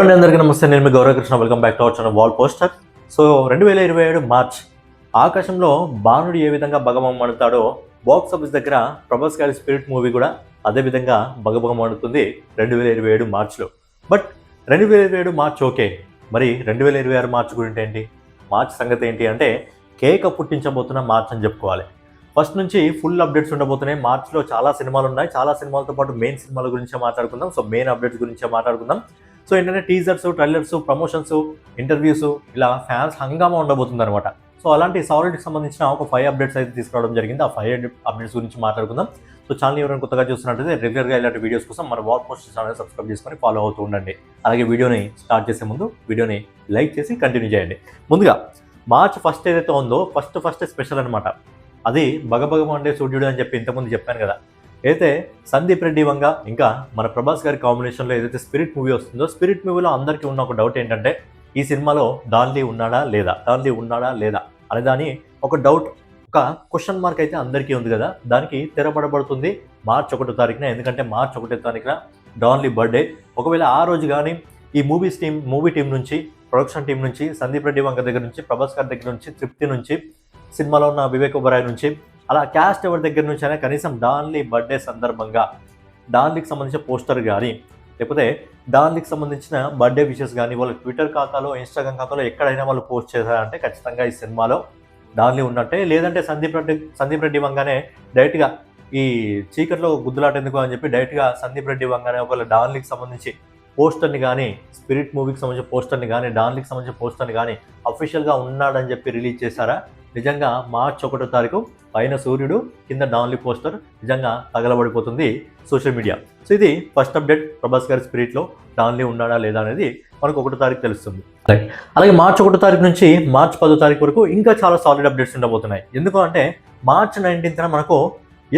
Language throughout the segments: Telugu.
హలో అందరికీ నమస్తే. నేను మీ Gaurav Krishna. Welcome back to our channel wall poster so రెండు వేల ఇరవై ఏడు మార్చ్ ఆకాశంలో బాణుడు ఏ విధంగా బగమం బాక్స్ ఆఫీస్ దగ్గర ప్రభాస్ గారి స్పిరిట్ మూవీ కూడా అదే విధంగా భగభగమడుతుంది రెండు వేల ఇరవై ఏడు మార్చ్లో బట్ రెండు వేల ఇరవై ఏడు మార్చ్ ఓకే మరి రెండు వేల ఇరవై ఆరు మార్చ్ గురించి ఏంటి? మార్చ్ సంగతి ఏంటి అంటే కేక్ పుట్టించబోతున్న మార్చ్ అని చెప్పుకోవాలి. ఫస్ట్ నుంచి ఫుల్ అప్డేట్స్ ఉండబోతున్నాయి. మార్చ్లో చాలా సినిమాలు ఉన్నాయి. చాలా సినిమాలతో పాటు మెయిన్ సినిమాల గురించే మాట్లాడుకుందాం. సో మెయిన్ అప్డేట్స్ గురించే మాట్లాడుకుందాం. సో ఏంటంటే టీజర్స్ ట్రైలర్స్ ప్రమోషన్స్ ఇంటర్వ్యూస్ ఇలా ఫ్యాన్స్ హంగామా ఉండబోతుంది అనమాట సో అలాంటి సాలిడ్కి సంబంధించిన ఒక ఫైవ్ అప్డేట్స్ అయితే తీసుకురావడం జరిగింది. ఆ ఫైవ్ అప్డేట్స్ గురించి మాట్లాడుకుందాం. సో ఛానల్ ఎవరైనా కొత్తగా చూస్తున్నట్టయితే రెగ్యులర్గా ఇలాంటి వీడియోస్ కోసం మన వాల్ పోస్ట్ ఛానల్ సబ్స్క్రైబ్ చేసుకొని ఫాలో అవుతూ ఉండండి. అలాగే వీడియోని స్టార్ట్ చేసే ముందు వీడియోని లైక్ చేసి కంటిన్యూ చేయండి. ముందుగా మార్చ్ ఫస్ట్ ఏదైతే ఉందో ఫస్ట్ ఫస్ట్ స్పెషల్ అనమాట అది బగబగ మండే సూర్యుడు అని చెప్పి ఇంతకుముందు చెప్పాను కదా. అయితే సందీప్ రెడ్డి వంగ ఇంకా మన ప్రభాస్ గారి కాంబినేషన్లో ఏదైతే స్పిరిట్ మూవీ వస్తుందో స్పిరిట్ మూవీలో అందరికీ ఉన్న ఒక డౌట్ ఏంటంటే ఈ సినిమాలో డాన్లీ ఉన్నాడా లేదా? డాన్లీ ఉన్నాడా లేదా? అనే దాని ఒక డౌట్ ఒక క్వశ్చన్ మార్క్ అయితే అందరికీ ఉంది కదా? దానికి తెరపడబడుతుంది మార్చ్ ఒకటో తారీఖున. ఎందుకంటే మార్చ్ ఒకటో తారీఖున డాన్లీ బర్త్డే. ఒకవేళ ఆ రోజు కానీ ఈ మూవీస్ టీం మూవీ టీం నుంచి ప్రొడక్షన్ టీం నుంచి సందీప్ రెడ్డి వంగ దగ్గర నుంచి ప్రభాస్ గారి దగ్గర నుంచి తృప్తి నుంచి సినిమాలో ఉన్న వివేక్ ఒబరాయ్ నుంచి అలా క్యాస్ట్ ఎవరి దగ్గర నుంచి అయినా కనీసం డాన్లీ బర్త్డే సందర్భంగా డాన్లీకి సంబంధించిన పోస్టర్ కానీ లేకపోతే డాన్లీకి సంబంధించిన బర్త్డే విషెస్ కానీ వాళ్ళ ట్విట్టర్ ఖాతాలో ఇన్స్టాగ్రామ్ ఖాతాలో ఎక్కడైనా వాళ్ళు పోస్ట్ చేశారంటే ఖచ్చితంగా ఈ సినిమాలో డాన్లీ ఉన్నట్టే. లేదంటే సందీప్ రెడ్డి సందీప్ రెడ్డి వంగానే డైరెక్ట్గా ఈ చీకట్లో గుద్దులాట ఎందుకు అని చెప్పి డైరెక్ట్గా సందీప్ రెడ్డి వంగానే ఒకవేళ డాన్లీకి సంబంధించి పోస్టర్ని కానీ స్పిరిట్ మూవీకి సంబంధించిన పోస్టర్ని కానీ డాన్లీకి సంబంధించిన పోస్టర్ని కానీ అఫీషియల్గా ఉన్నాడని చెప్పి రిలీజ్ చేశారా? నిజంగా మార్చ్ ఒకటో తారీఖు పైన సూర్యుడు కింద డాన్లీ పోస్టర్ నిజంగా తగలబడిపోతుంది సోషల్ మీడియా. సో ఇది ఫస్ట్ అప్డేట్ ప్రభాస్ గారి స్పిరిట్లో డాన్లీ ఉన్నాడా లేదా అనేది మనకు ఒకటో తారీఖు తెలుస్తుంది. అలాగే మార్చ్ ఒకటో తారీఖు నుంచి మార్చ్ పదో తారీఖు వరకు ఇంకా చాలా సాలిడ్ అప్డేట్స్ ఉండబోతున్నాయి. ఎందుకు అంటే మార్చ్ నైన్టీన్త్న మనకు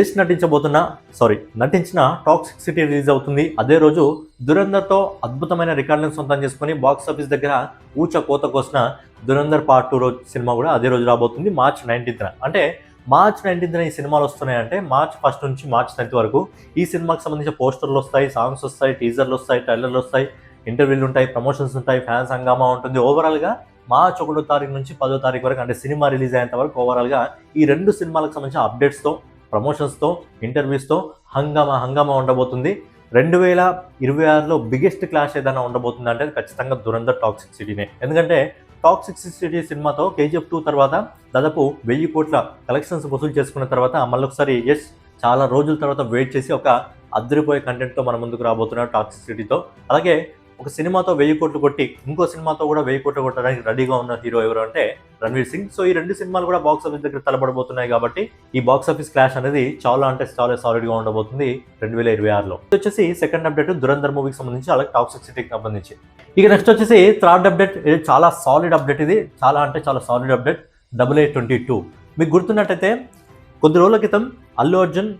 ఎస్ నటించబోతున్న సారీ నటించిన టాక్సిక్ సిటీ రిలీజ్ అవుతుంది. అదే రోజు దురందర్తో అద్భుతమైన రికార్డులను సొంతం చేసుకుని బాక్స్ ఆఫీస్ దగ్గర ఊచ కోత కోసిన దురందర్ పార్ట్ టూ రోజు సినిమా కూడా అదే రోజు రాబోతుంది మార్చ్ నైన్టీన్త్న. అంటే మార్చ్ నైన్టీన్త్న ఈ సినిమాలు వస్తున్నాయంటే మార్చ్ ఫస్ట్ నుంచి మార్చ్ టెన్త్ వరకు ఈ సినిమాకి సంబంధించిన పోస్టర్లు వస్తాయి సాంగ్స్ వస్తాయి టీజర్లు వస్తాయి ట్రైలర్లు వస్తాయి ఇంటర్వ్యూలు ఉంటాయి ప్రమోషన్స్ ఉంటాయి ఫ్యాన్స్ హంగామా ఉంటుంది. ఓవరాల్గా మార్చ్ ఒకటో తారీఖు నుంచి పదో తారీఖు వరకు అంటే సినిమా రిలీజ్ అయ్యేంత వరకు ఓవరాల్గా ఈ రెండు సినిమాలకు సంబంధించిన అప్డేట్స్తో ప్రమోషన్స్తో ఇంటర్వ్యూస్తో హంగామా హంగామా ఉండబోతుంది. రెండు వేల ఇరవై ఆరులో బిగ్గెస్ట్ క్లాష్ ఏదైనా ఉండబోతుంది అంటే ఖచ్చితంగా దురందర్ టాక్సిక్ సిటీనే ఎందుకంటే టాక్సిక్ సిటీ సినిమాతో కేజీఎఫ్ టూ తర్వాత దాదాపు వెయ్యి కోట్ల కలెక్షన్స్ వసూలు చేసుకున్న తర్వాత మళ్ళొకసారి ఎస్ చాలా రోజుల తర్వాత వెయిట్ చేసి ఒక అద్దరిపోయే కంటెంట్తో మన ముందుకు రాబోతున్నారు టాక్సిక్ సిటీతో అలాగే ఒక సినిమాతో వెయ్యి కోట్లు కొట్టి ఇంకో సినిమాతో కూడా వెయ్యి కోట్లు కొట్టడానికి రెడీగా ఉన్న హీరో ఎవరు అంటే రణ్వీర్ సింగ్. సో ఈ రెండు సినిమాలు కూడా బాక్స్ ఆఫీస్ దగ్గర తలబడబోతున్నాయి కాబట్టి ఈ బాక్స్ ఆఫీస్ క్లాష్ అనేది చాలా అంటే చాలా సాలిడ్గా ఉండబోతుంది రెండు వేల ఇరవై ఆరులో. ఇది వచ్చేసి సెకండ్ అప్డేట్ దురంధర్ మూవీకి సంబంధించి అలాగే టాక్సిక్ సిటీకి సంబంధించి. ఇక నెక్స్ట్ వచ్చేసి థర్డ్ అప్డేట్ ఇది చాలా సాలిడ్ అప్డేట్ ఇది. చాలా అంటే చాలా solid update double eight twenty two మీకు గుర్తున్నట్టయితే కొద్ది రోజుల క్రితం అల్లు అర్జున్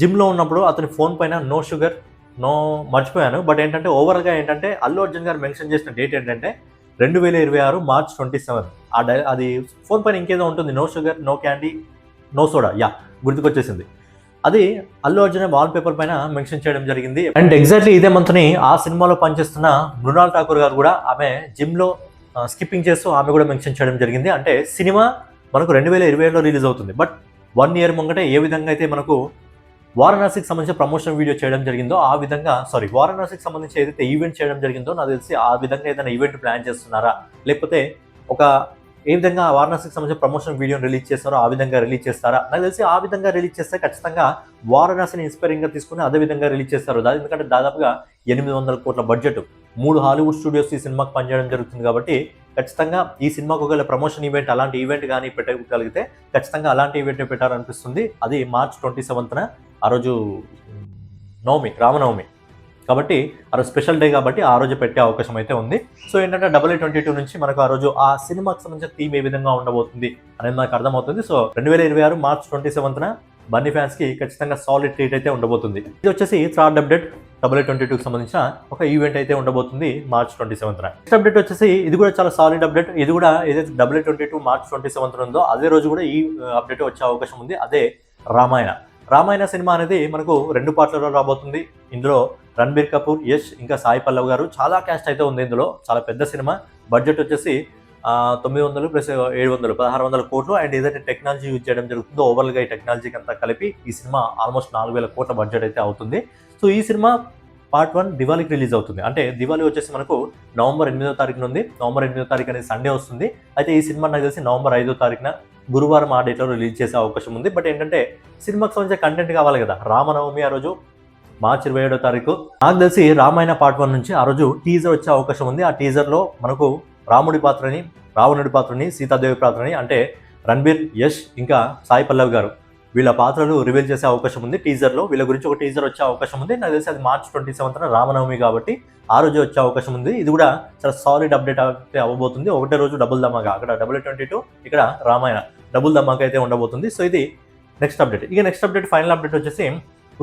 జిమ్లో ఉన్నప్పుడు అతని ఫోన్ పైన నో షుగర్ నో మర్చిపోయాను. బట్ ఏంటంటే ఓవరాల్గా ఏంటంటే అల్లు అర్జున్ గారు మెన్షన్ చేసిన డేట్ ఏంటంటే రెండు వేల ఇరవై ఆరు మార్చ్ ట్వంటీ సెవెన్. ఆ డై అది ఫోన్ పైన ఇంకేదో ఉంటుంది. No sugar no candy no soda. Yeah గుర్తుకొచ్చేసింది. అది అల్లు అర్జున్ వాల్ పేపర్ పైన మెన్షన్ చేయడం జరిగింది. అండ్ ఎగ్జాక్ట్లీ ఇదే మంత్ని ఆ సినిమాలో పనిచేస్తున్న మృణాల్ ఠాకూర్ గారు కూడా ఆమె జిమ్లో స్కిప్పింగ్ చేస్తూ ఆమె కూడా మెన్షన్ చేయడం జరిగింది. అంటే సినిమా మనకు రెండు వేల ఇరవై ఏడులో రిలీజ్ అవుతుంది. బట్ వన్ ఇయర్ ముంగటే ఏ విధంగా అయితే మనకు వారణాసికి సంబంధించిన ప్రమోషన్ వీడియో చేయడం జరిగిందో ఆ విధంగా సారీ వారణాసికి సంబంధించి ఏదైతే ఈవెంట్ చేయడం జరిగిందో నాకు తెలిసి ఆ విధంగా ఏదైనా ఈవెంట్ ప్లాన్ చేస్తున్నారా? లేకపోతే ఒక ఏ విధంగా వారణాసికి సంబంధించిన ప్రమోషన్ వీడియోని రిలీజ్ చేస్తారో ఆ విధంగా రిలీజ్ చేస్తారా? నాకు తెలిసి ఆ విధంగా రిలీజ్ చేస్తే ఖచ్చితంగా వారణాసిని ఇన్స్పైరింగ్గా తీసుకుని అదే విధంగా రిలీజ్ చేస్తారు. దాని ఎందుకంటే దాదాపుగా ఎనిమిది వందల కోట్ల బడ్జెట్ మూడు హాలీవుడ్ స్టూడియోస్ ఈ సినిమాకి పనిచేయడం జరుగుతుంది కాబట్టి ఖచ్చితంగా ఈ సినిమాకు ఒకవేళ ప్రమోషన్ ఈవెంట్ అలాంటి ఈవెంట్ కానీ పెట్టగలిగితే ఖచ్చితంగా అలాంటి ఈవెంట్ పెట్టారనిపిస్తుంది అది మార్చ్ ట్వంటీ సెవెంత్న ఆ రోజు నవమి రామనవమి. కాబట్టి ఆ రోజు స్పెషల్ డే కాబట్టి ఆ రోజు పెట్టే అవకాశం అయితే ఉంది. సో ఏంటంటే డబల్ ఎయిట్ ట్వంటీ టూ నుంచి మనకు ఆ రోజు ఆ సినిమాకి సంబంధించిన థీమ్ ఏ విధంగా ఉండబోతుంది అనేది మనకు అర్థమవుతుంది. సో రెండు వేల ఇరవై ఆరు మార్చ్ ట్వంటీ సెవెంత్న బన్నీ ఫ్యాన్స్కి ఖచ్చితంగా సాలిడ్ ట్రీట్ అయితే ఉండబోతుంది. ఇది వచ్చేసి third update double eight twenty టూకి సంబంధించిన ఒక ఈవెంట్ అయితే ఉండబోతుంది మార్చ్ ట్వంటీ సెవెంత్న. నెక్స్ట్ అప్డేట్ వచ్చేసి ఇది కూడా చాలా సాలిడ్ అప్డేట్ ఇది కూడా ఏదైతే double eight twenty two March twenty seventh ఉందో అదే రోజు కూడా ఈ అప్డేట్ వచ్చే అవకాశం ఉంది. అదే రామాయణ. రామాయణ సినిమా అనేది మనకు రెండు పార్ట్లలో రాబోతుంది. ఇందులో రణబీర్ కపూర్ యష్ ఇంకా సాయి పల్లవ్ గారు చాలా క్యాస్ట్ అయితే ఉంది ఇందులో. చాలా పెద్ద సినిమా. బడ్జెట్ వచ్చేసి తొమ్మిది వందలు ప్లస్ ఏడు వందలు పదహారు వందల కోట్లు. అండ్ ఏదైతే టెక్నాలజీ యూజ్ చేయడం జరుగుతుందో ఓవరాల్గా ఈ టెక్నాలజీకి అంతా కలిపి ఈ సినిమా ఆల్మోస్ట్ నాలుగు వేల కోట్ల బడ్జెట్ అయితే అవుతుంది. సో ఈ సినిమా పార్ట్ వన్ దివాళీకి రిలీజ్ అవుతుంది. అంటే దివాళీ వచ్చేసి మనకు నవంబర్ ఎనిమిదో తారీఖున ఉంది. నవంబర్ ఎనిమిదో తారీఖు అనేది సండే వస్తుంది. అయితే ఈ సినిమా నాకు తెలిసి నవంబర్ ఐదో తారీఖున గురువారం ఆ డేట్లో రిలీజ్ చేసే అవకాశం ఉంది. బట్ ఏంటంటే సినిమాకి సంబంధించిన కంటెంట్ కావాలి కదా. రామనవమి ఆ రోజు మార్చి ఇరవై ఏడో తారీఖు. నాకు తెలిసి రామాయణ పార్ట్ వన్ నుంచి ఆ రోజు టీజర్ వచ్చే అవకాశం ఉంది. ఆ టీజర్లో మనకు రాముడి పాత్రని రావణుడి పాత్రని సీతాదేవి పాత్రని అంటే రణబీర్ యష్ ఇంకా సాయి పల్లవి గారు వీళ్ళ పాత్రలు రివీల్ చేసే అవకాశం ఉంది. టీజర్లో వీళ్ళ గురించి ఒక టీజర్ వచ్చే అవకాశం ఉంది. నాకు తెలిసి అది మార్చ్ ట్వంటీ సెవెంత్న రామనవమి కాబట్టి ఆ రోజు వచ్చే అవకాశం ఉంది. ఇది కూడా చాలా సాలిడ్ అప్డేట్ అయితే అవ్వబోతుంది. ఒకటే రోజు డబుల్ ధమాకా అక్కడ డబుల్ ట్వంటీ టూ ఇక్కడ రామాయణ డబుల్ ధమాకా అయితే ఉండబోతుంది. సో ఇది నెక్స్ట్ అప్డేట్ ఇక నెక్స్ట్ అప్డేట్ ఫైనల్ అప్డేట్ వచ్చేసి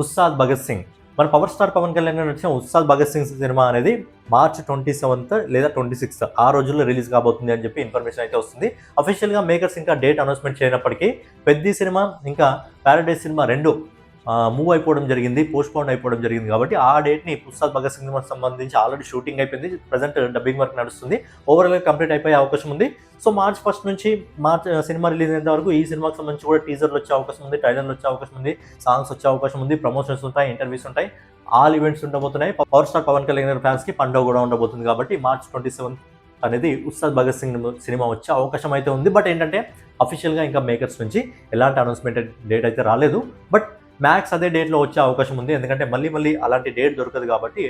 ఉస్తాద్ భగత్ సింగ్ మన పవర్ స్టార్ పవన్ కళ్యాణ్ గారు వచ్చిన భగత్ సింగ్ సినిమా అనేది మార్చ్ ట్వంటీ సెవెంత్ లేదా ట్వంటీ సిక్స్త్ ఆ రోజుల్లో రిలీజ్ కాబోతుంది అని చెప్పి ఇన్ఫర్మేషన్ అయితే వస్తుంది. అఫీషియల్గా మేకర్స్ ఇంకా డేట్ అనౌన్స్మెంట్ చేయనప్పటికీ పెద్ద సినిమా ఇంకా ప్యారడైజ్ సినిమా రెండు మూవ్ అయిపోవడం జరిగింది పోస్ట్ పోన్ అయిపోవడం జరిగింది కాబట్టి ఆ డేట్ని పుస్తక్ భగత్ సింగ్ సంబంధించి ఆల్రెడీ షూటింగ్ అయిపోయింది. ప్రజెంట్ డబ్బింగ్ వర్క్ నడుస్తుంది. ఓవరాల్గా కంప్లీట్ అయిపోయే అవకాశం ఉంది. సో మార్చ్ ఫస్ట్ నుంచి మార్చ్ సినిమా రిలీజ్ అయ్యేంత వరకు ఈ సినిమాకి సంబంధించి కూడా టీజర్లు వచ్చే అవకాశం ఉంది ట్రైలర్లు వచ్చే అవకాశం ఉంది సాంగ్స్ వచ్చే అవకాశం ఉంది ప్రమోషన్స్ ఉంటాయి ఇంటర్వ్యూస్ ఉంటాయి. ఆల్ ఈవెంట్స్ ఉండబోతున్నాయి. పవర్ స్టార్ పవన్ కళ్యాణ్ ఫ్యాన్స్కి పండుగ కూడా ఉండబోతుంది కాబట్టి మార్చ్ ట్వంటీ సెవెన్ అనేది ఉస్తాద్ భగత్ సింగ్ సినిమా వచ్చే అవకాశం అయితే ఉంది. బట్ ఏంటంటే అఫీషియల్గా ఇంకా మేకర్స్ నుంచి ఎలాంటి అనౌన్స్మెంట్ డేట్ అయితే రాలేదు. బట్ మ్యాక్స్ అదే డేట్లో వచ్చే అవకాశం ఉంది. ఎందుకంటే మళ్ళీ మళ్ళీ అలాంటి డేట్ దొరకదు కాబట్టి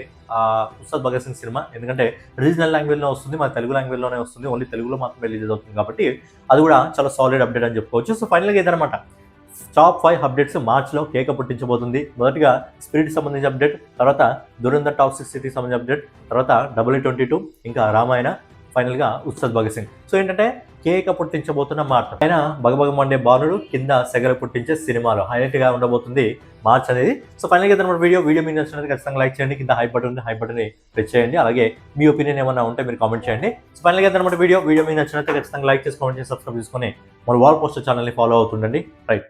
ఉస్తాద్ భగత్ సింగ్ సినిమా. ఎందుకంటే రీజనల్ లాంగ్వేజ్లో వస్తుంది మన తెలుగు లాంగ్వేజ్లోనే వస్తుంది. ఓన్లీ తెలుగులో మాత్రమే రిలీజ్ అవుతుంది కాబట్టి అది కూడా చాలా సాలిడ్ అప్డేట్ అని చెప్పుకోవచ్చు. సో ఫైనల్గా ఇదనమాట టాప్ ఫైవ్ అప్డేట్స్ మార్చ్లో కేక పుట్టించబోతుంది. మొదటిగా స్పిరిట్ సంబంధించిన అప్డేట్ తర్వాత దురంధర్ టాక్సిక్ సిటీ సంబంధించిన అప్డేట్ తర్వాత డబుల్ ట్వంటీ టూ ఇంకా రామాయణ ఫైనల్గా ఉస్తాద్ భగత్ సింగ్. సో ఏంటంటే కేక పుట్టించబోతున్న మార్చ్ ఆయన బగబగ మండే బాలుడు కింద సెగర పుట్టించే సినిమాలో హైలైట్గా ఉండబోతుంది మార్చ్ అనేది. సో ఫైనల్గా మన వీడియో వీడియో మీకు నచ్చినది ఖచ్చితంగా లైక్ చేయండి కింద హై బటన్ హై బటన్ ప్రెస్ చేయండి. అలాగే మీ ఒపీనియన్ ఏమైనా ఉంటే మీరు కామెంట్ చేయండి. సో ఫైనల్గా మన వీడియో వీడియో మీకు నచ్చినట్టు ఖచ్చితంగా లైక్ చేసి కామెంట్ చేసి సబ్స్క్రైబ్ చేసుకొని మన వాల్ పోస్టర్ ఛానల్ని ఫాలో అవుతుండండి. రైట్.